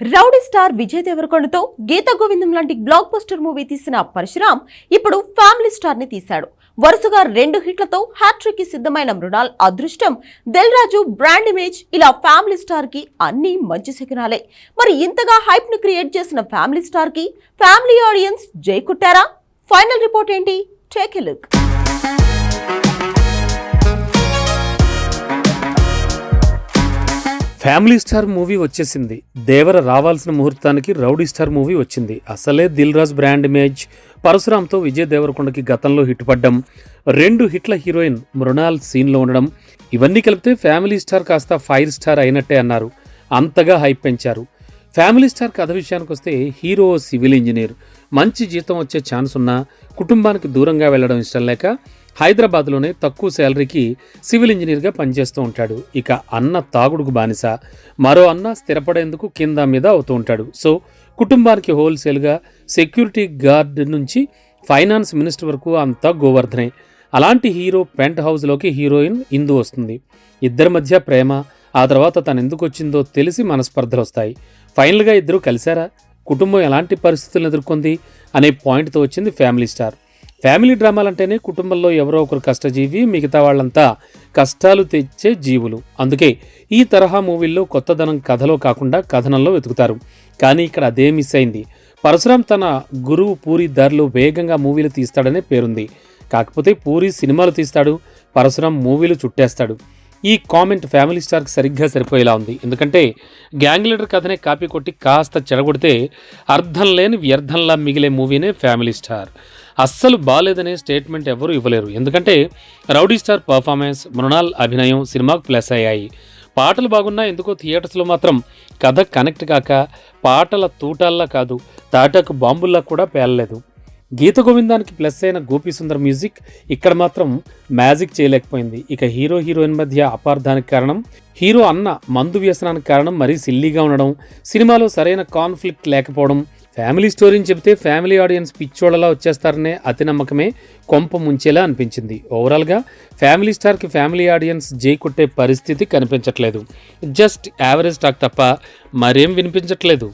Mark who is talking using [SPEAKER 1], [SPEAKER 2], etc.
[SPEAKER 1] Rowdy star Vijay దేవరకొండతో గీత గోవిందం లాంటి block buster movie తీసిన పరశురామ్ ఇప్పుడు ఫ్యామిలీ స్టార్ని తీశాడు. వరుసగా రెండు హిట్లతో హ్యాట్రిక్కి సిద్ధమైన మృణాల్ అదృష్టం దిల్ రాజు బ్రాండ్ ఇమేజ్ ఇలా ఫ్యామిలీ స్టార్కి అన్ని మంచి శకునాలే. మరి ఇంతగా హైప్ను క్రియేట్ చేసిన ఫ్యామిలీ స్టార్కి ఫ్యామిలీ ఆడియన్స్ జై కుట్టారా? ఫైనల్ రిపోర్ట్ ఏంటి? Take a look.
[SPEAKER 2] Family star movie వచ్చేసింది. దేవర రావాల్సిన ముహూర్తానికి రౌడీ స్టార్ మూవీ వచ్చింది. అసలే దిల్ రాజ్ బ్రాండ్ ఇమేజ్. పరశురామ్తో విజయ్ దేవరకొండకి గతంలో హిట్ పడ్డం. రెండు హిట్ల హీరోయిన్ మృణాల్ సీన్లో ఉండడం. ఇవన్నీ కలిపితే ఫ్యామిలీ స్టార్ కాస్త ఫైర్ స్టార్ అయినట్టే అన్నారు. అంతగా హైప్ పెంచారు. ఫ్యామిలీ స్టార్ కథ విషయానికి వస్తే హీరో సివిల్ ఇంజనీర్. మంచి జీతం వచ్చే ఛాన్స్ ఉన్నా కుటుంబానికి దూరంగా వెళ్ళడం ఇష్టం లేక హైదరాబాద్లోనే తక్కువ శాలరీకి సివిల్ ఇంజనీర్గా పనిచేస్తూ ఉంటాడు. ఇక అన్న తాగుడుకు బానిస మరో అన్న స్థిరపడేందుకు కింద మీద అవుతూ ఉంటాడు. సో కుటుంబానికి హోల్సేల్గా సెక్యూరిటీ గార్డ్ నుంచి ఫైనాన్స్ మినిస్టర్ వరకు అంతా గోవర్ధనే. అలాంటి హీరో పెంట్ హౌస్లోకి హీరోయిన్ ఇందు వస్తుంది. ఇద్దరి మధ్య ప్రేమ ఆ తర్వాత తను ఎందుకు వచ్చిందో తెలిసి మనస్పర్ధలు వస్తాయి ఫైనల్గా ఇద్దరు కలిశారా? కుటుంబం ఎలాంటి పరిస్థితులను ఎదుర్కొంది? అనే పాయింట్తో వచ్చింది ఫ్యామిలీ స్టార్. ఫ్యామిలీ డ్రామాలంటేనే కుటుంబంలో ఎవరో ఒకరు కష్టజీవి మిగతా వాళ్ళంతా కష్టాలు తెచ్చే జీవులు. అందుకే ఈ తరహా మూవీల్లో కొత్తదనం కథలో కాకుండా కథనంలో వెతుకుతారు. కానీ ఇక్కడ అదే మిస్ అయింది. పరశురాం తన గురువు పూరి దారిలో వేగంగా మూవీలు తీస్తాడనే పేరుంది. కాకపోతే పూరి సినిమాలు తీస్తాడు పరశురాం మూవీలు చుట్టేస్తాడు. ఈ కామెంట్ ఫ్యామిలీ స్టార్కి సరిగ్గా సరిపోయేలా ఉంది. ఎందుకంటే గ్యాంగ్ లీడర్ కథనే కాపీ కొట్టి కాస్త చెడగొడితే అర్థం లేని వ్యర్థంలా మిగిలే మూవీనే ఫ్యామిలీ స్టార్. అస్సలు బాగాలేదనే స్టేట్మెంట్ ఎవరు ఇవ్వలేరు. ఎందుకంటే రౌడీ స్టార్ పర్ఫార్మెన్స్ మృణాల్ అభినయం సినిమాకు ప్లస్ అయ్యాయి. పాటలు బాగున్నా ఎందుకో థియేటర్స్లో మాత్రం కథ కనెక్ట్ కాక పాటల తూటాల్లా కాదు తాటాకు బాంబుల్లా కూడా పేలలేదు. గీత గోవిందానికి ప్లస్ అయిన గోపీ సుందర్ మ్యూజిక్ ఇక్కడ మాత్రం మ్యాజిక్ చేయలేకపోయింది. ఇక హీరో హీరోయిన్ మధ్య అపార్థానికి కారణం హీరో అన్న మందు వ్యసనానికి కారణం మరీ సిల్లీగా ఉండడం సినిమాలో సరైన కాన్ఫ్లిక్ట్ లేకపోవడం ఫ్యామిలీ స్టోరీని చెబితే ఫ్యామిలీ ఆడియన్స్ పిచ్చోళ్ళలా వచ్చేస్తారనే అతి నమ్మకమే కొంప ముంచేలా అనిపించింది. ఓవరాల్గా ఫ్యామిలీ స్టార్కి ఫ్యామిలీ ఆడియన్స్ జై కొట్టే పరిస్థితి కనిపించట్లేదు. జస్ట్ యావరేజ్ టాక్ తప్ప మరేం వినిపించట్లేదు.